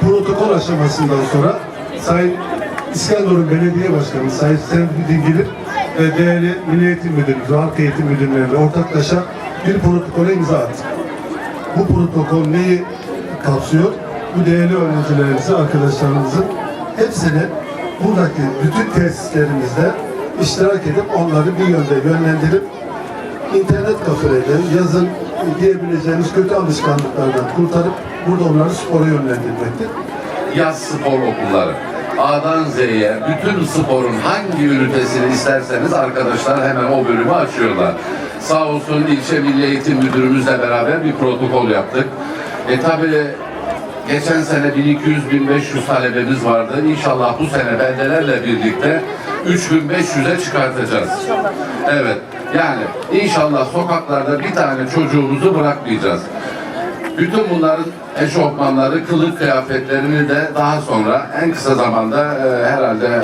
protokol aşamasından sonra Sayın İskenderun Belediye Başkanı Sayın Sevgi Dingil'in ve değerli Milli Eğitim Müdürümüz, Halk Eğitim Müdürleriyle ortaklaşa bir protokole imza attık. Bu protokol neyi kapsıyor? Bu değerli öğrencilerimizi, arkadaşlarımızın hepsini buradaki bütün tesislerimizde iştirak edip onları bir yönde yönlendirip internet kafelerden yazın diyebileceğimiz kötü alışkanlıklardan kurtarıp burada onları spora yönlendirmektir. yaz spor okulları. A'dan Z'ye bütün sporun hangi ünitesini isterseniz arkadaşlar hemen o bölümü açıyorlar. Sağ olsun ilçe milli eğitim müdürümüzle beraber bir protokol yaptık. E tabi geçen sene 1200-1500 talebemiz vardı. İnşallah bu sene beldelerle birlikte 3500'e çıkartacağız. Evet. Yani inşallah sokaklarda bir tane çocuğumuzu bırakmayacağız. Bütün bunların eşofmanları, kılık kıyafetlerini de daha sonra en kısa zamanda e, herhalde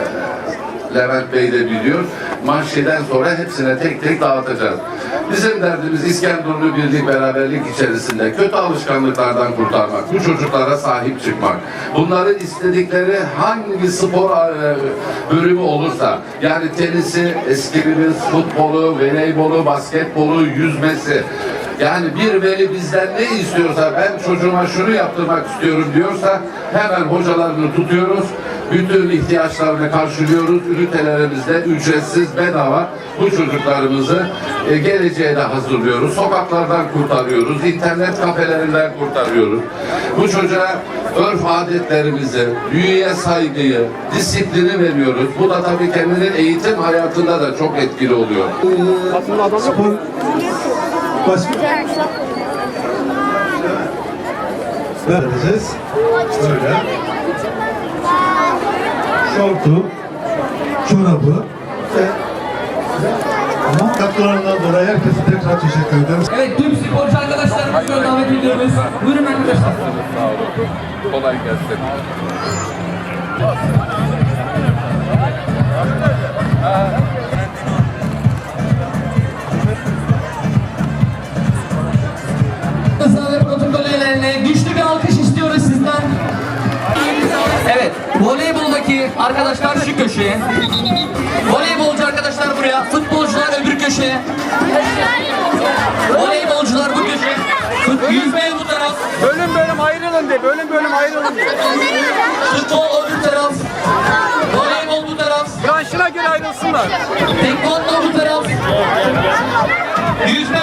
Levent Bey de biliyor. Marşiden sonra hepsine tek tek dağıtacağız. Bizim derdimiz İskenderun'u birlik beraberlik içerisinde kötü alışkanlıklardan kurtarmak, bu çocuklara sahip çıkmak. Bunların istedikleri hangi spor e, bölümü olursa, yani tenisi, eskrimiz, futbolu, voleybolu, basketbolu, yüzmesi, yani bir veli bizden ne istiyorsa ben çocuğuma şunu yaptırmak istiyorum diyorsa hemen hocalarını tutuyoruz. Bütün ihtiyaçlarını karşılıyoruz. Ünitelerimizde ücretsiz bedava bu çocuklarımızı e, geleceğe de hazırlıyoruz. Sokaklardan kurtarıyoruz. internet kafelerinden kurtarıyoruz. Bu çocuğa örf adetlerimizi, büyüye saygıyı, disiplini veriyoruz. Bu da tabii kendinin eğitim hayatında da çok etkili oluyor. Spor başka vereceğiz. Böyle. Şortu, çorabı ve ama katkılarından dolayı herkese tekrar teşekkür ederim. Evet tüm sporcu arkadaşlarımızı davet ediyoruz. Buyurun arkadaşlar. Kolay gelsin. Köşeye. Voleybolcu arkadaşlar buraya, futbolcular öbür köşeye. Voleybolcular bu köşeye. Fut- Yüzmeye bu taraf, Bölüm bölüm ayrılın de, bölüm bölüm ayrılın de. futbol öbür taraf. Voleybol bu taraf, Branşına göre ayrılsınlar. tekvando bu taraf. Yüzme